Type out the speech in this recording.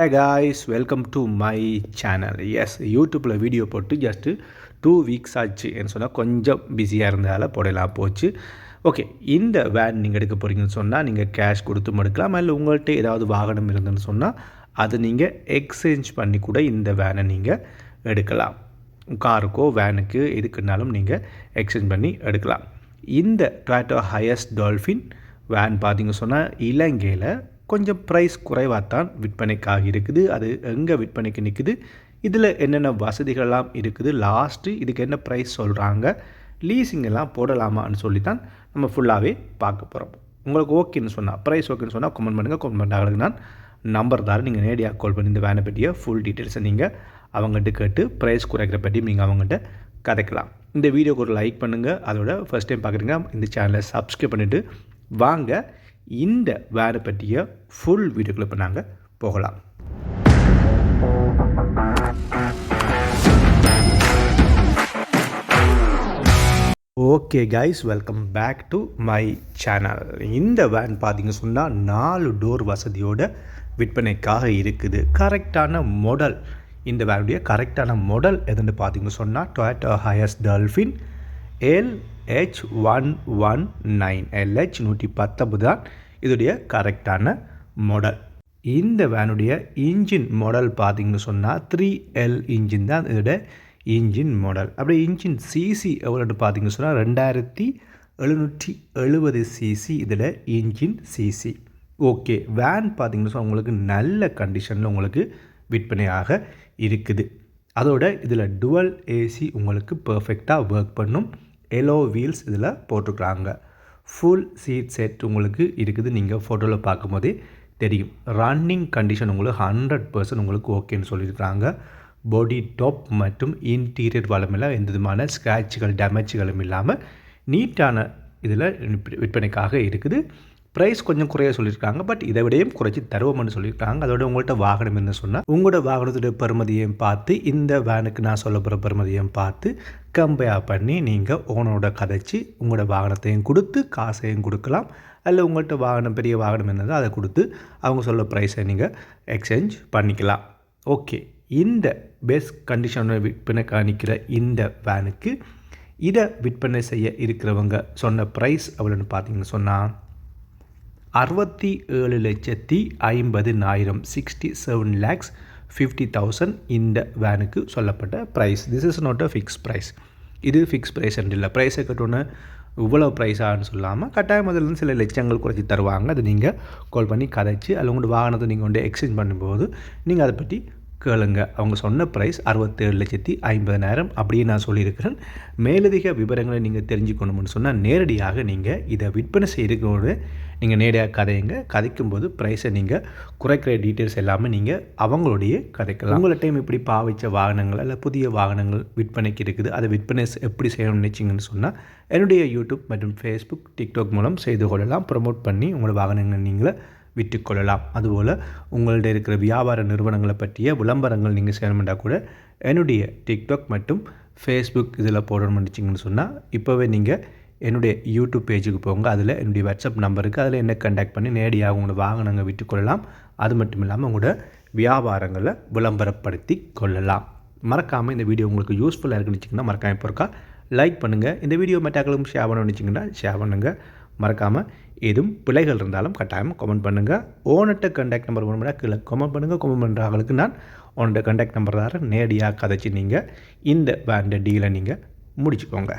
Hey guys welcome to my channel S யூடியூப்பில் video போட்டு just two weeks ஆச்சு என்ன சொன்னால் கொஞ்சம் பிஸியாக இருந்ததால் போடலாம் போச்சு. ஓகே இந்த வேன் நீங்கள் எடுக்க போகிறீங்கன்னு சொன்னால் நீங்கள் கேஷ் கொடுத்தும் எடுக்கலாம் இல்லை உங்கள்கிட்ட ஏதாவது வாகனம் இருந்துன்னு சொன்னால் அது நீங்கள் எக்ஸ்சேஞ்ச் பண்ணி கூட இந்த வேனை நீங்கள் எடுக்கலாம். காருக்கோ வேனுக்கு எதுக்குனாலும் நீங்கள் எக்ஸ்சேஞ்ச் பண்ணி எடுக்கலாம். இந்த டொயட்டோ ஹையஸ்ட் டால்ஃபின் வேன் பார்த்தீங்க சொன்னால் இலங்கையில் கொஞ்சம் ப்ரைஸ் குறைவாக தான் விற்பனைக்காக இருக்குது. அது எங்கே விற்பனைக்கு நிற்குது இதில் என்னென்ன வசதிகள்லாம் இருக்குது? லாஸ்ட்டு இதுக்கு என்ன ப்ரைஸ் சொல்கிறாங்க லீஸிங் எல்லாம் போடலாமான்னு சொல்லி தான் நம்ம ஃபுல்லாகவே பார்க்க போகிறோம் உங்களுக்கு ஓகேன்னு சொன்னால் ப்ரைஸ் ஓகேன்னு சொன்னால் கமெண்ட் பண்ணுங்கள் கமெண்ட் பண்ணுறாங்களுக்கு நான் நம்பர் தாரு நீங்கள் நேரடியாக கால் பண்ணி இந்த வேனை பற்றிய ஃபுல் டீட்டெயில்ஸை நீங்கள் அவங்ககிட்ட கேட்டு ப்ரைஸ் குறைக்கிற பற்றியும் நீங்கள் அவங்ககிட்ட கதைக்கலாம். இந்த வீடியோக்கு ஒரு லைக் பண்ணுங்கள் அதோட ஃபஸ்ட் டைம் பார்க்குறீங்க இந்த சேனலை சப்ஸ்கிரைப் பண்ணிவிட்டு வாங்க. இந்த வேனை பற்றிய ஃபுல் வீடியோக்குள்ள இப்போ நாங்கள் போகலாம். Okay guys welcome back to my channel இந்த வேன் பார்த்திங்க சொன்னால் நாலு டோர் வசதியோட விற்பனைக்காக இருக்குது. கரெக்டான மாடல் இந்த வேனுடைய கரெக்டான மாடல் எதுன்னு பார்த்திங்க சொன்னால் Toyota Hiace Dolphin L H one one nine LH நூற்றி பத்தொம்பது தான் இதோடைய கரெக்டான மாடல் இந்த வேனுடைய இன்ஜின் மாடல் பார்த்திங்கன்னு சொன்னால் த்ரீ எல் இன்ஜின் தான் இதோட இன்ஜின் மாடல் அப்படியே இன்ஜின் சிசி எவ்வளோன்னு பார்த்தீங்கன்னு சொன்னால் ரெண்டாயிரத்தி எழுநூற்றி எழுபது சிசி இதில் இன்ஜின் சிசி ஓகே வேன் பார்த்திங்கன்னு சொன்னால் உங்களுக்கு நல்ல கண்டிஷனில் உங்களுக்கு விற்பனையாக இருக்குது. அதோட இதில் டுவல் ஏசி உங்களுக்கு பர்ஃபெக்டாக ஒர்க் பண்ணும். எல்லோ வீல்ஸ் இதில் போட்டிருக்குறாங்க. ஃபுல் சீட் செட் உங்களுக்கு இருக்குது. நீங்கள் ஃபோட்டோவில் பார்க்கும்போதே தெரியும். ரன்னிங் கண்டிஷன் உங்களுக்கு ஹண்ட்ரட் பர்சன்ட் உங்களுக்கு ஓகேன்னு சொல்லியிருக்கிறாங்க. பாடி டாப் மற்றும் இன்டீரியர் வளமெல்லாம் எந்த விதமான ஸ்க்ராட்சுகள் டேமேஜ்களும் இல்லாமல் நீட்டான இதில் விற்பனைக்காக இருக்குது. ப்ரைஸ் கொஞ்சம் குறைய சொல்லியிருக்காங்க. பட் இதை விடையும் குறைச்சி தருவோம்னு சொல்லியிருக்காங்க. அதோட உங்கள்கிட்ட வாகனம் என்ன சொன்னால் உங்களோட வாகனத்துடைய பெருமதியையும் பார்த்து இந்த வேனுக்கு நான் சொல்ல போகிற பெருமதியையும் பார்த்து கம்பேர் பண்ணி நீங்கள் ஓனரோட கதைச்சி உங்களோட வாகனத்தையும் கொடுத்து காசையும் கொடுக்கலாம். அல்ல உங்கள்கிட்ட வாகனம் பெரிய வாகனம் என்னதோ அதை கொடுத்து அவங்க சொல்ல ப்ரைஸை நீங்கள் எக்ஸ்சேஞ்ச் பண்ணிக்கலாம். ஓகே இந்த பெஸ்ட் கண்டிஷனில் விற்பனை காணிக்கிற இந்த வேனுக்கு இதை விற்பனை செய்ய இருக்கிறவங்க சொன்ன ப்ரைஸ் எவ்வளோன்னு பார்த்தீங்கன்னு சொன்னால் அறுபத்தி ஏழு லட்சத்தி ஐம்பதுனாயிரம் sixty seven lakhs fifty thousand இந்த வேனுக்கு சொல்லப்பட்ட price this is not a fix price இது ஃபிக்ஸ் ப்ரைஸ் இல்லை. ப்ரைஸை கட்டோன்னு இவ்வளோ ப்ரைஸான்னு சொல்லாமல் கட்டாயம் அதில் சில லட்சங்கள் குறைச்சி தருவாங்க. அதை நீங்கள் கால் பண்ணி கதைச்சி அதில் உங்களோட வாகனத்தை நீங்கள் கொண்டு எக்ஸ்சேஞ்ச் பண்ணும்போது நீங்கள் அதை பற்றி கேளுங்க. அவங்க சொன்ன ப்ரைஸ் அறுபத்தேழு லட்சத்தி ஐம்பதனாயிரம் அப்படியே நான் சொல்லியிருக்கிறேன். மேலதிக விவரங்களை நீங்கள் தெரிஞ்சுக்கணும்னு சொன்னால் நேரடியாக நீங்கள் இதை விற்பனை செய்கிறதோடு நீங்கள் நேரடியாக கதையுங்க கதைக்கும்போது ப்ரைஸை நீங்கள் குறைக்கிற டீட்டெயில்ஸ் எல்லாமே நீங்கள் அவங்களுடைய கதைக்கலாம். உங்களை டைம் இப்படி பாவிச்ச வாகனங்கள் அல்ல புதிய வாகனங்கள் விற்பனைக்கு இருக்குது. அதை விற்பனை எப்படி செய்யணும்னு நினச்சிங்கன்னு சொன்னால் என்னுடைய யூடியூப் மற்றும் ஃபேஸ்புக் டிக்டாக் மூலம் செய்து கொள்ளலாம். ப்ரமோட் பண்ணி உங்களோட வாகனங்கள் நீங்களே விற்றுக்கொள்ளலாம் அதுபோல் உங்கள்கிட்ட இருக்கிற வியாபார நிறுவனங்களை பற்றிய விளம்பரங்கள் நீங்கள் செய்யணுமெண்டா கூட என்னுடைய டிக்டாக் மற்றும் ஃபேஸ்புக் இதில் போடணும்னு நினச்சிங்கன்னு சொன்னால் இப்போவே நீங்கள் என்னுடைய யூடியூப் பேஜுக்கு போங்க. அதில் என்னுடைய வாட்ஸ்அப் நம்பருக்கு அதில் என்ன கண்டாக்ட் பண்ணி நேரடியாக உங்களோட வாகனங்கள் விற்றுக்கொள்ளலாம் அது மட்டும் இல்லாமல் உங்களோட வியாபாரங்களை விளம்பரப்படுத்தி கொள்ளலாம். மறக்காமல் இந்த வீடியோ உங்களுக்கு யூஸ்ஃபுல்லாக இருக்குன்னு வச்சிங்கன்னா மறக்காமல் இப்போ இருக்கா லைக் பண்ணுங்கள் இந்த வீடியோ மெட்டாக்களும் ஷேர் பண்ணணும்னு வச்சிங்கன்னா ஷேர் பண்ணுங்கள் மறக்காமல் எதுவும் பிழைகள் இருந்தாலும் கட்டாயமாக கமெண்ட் பண்ணுங்கள் ஓனட்ட கண்டாக்ட் நம்பர் ஒன்று கீழே கமெண்ட் பண்ணுங்கள் கமெண்ட் ஆளுக்கு நான் ஓனட்ட கண்டாக்ட் நம்பர் தர நேரடியாக கதைச்சி நீங்கள் இந்த வேண்ட டீலை நீங்கள் முடிச்சுக்கோங்க.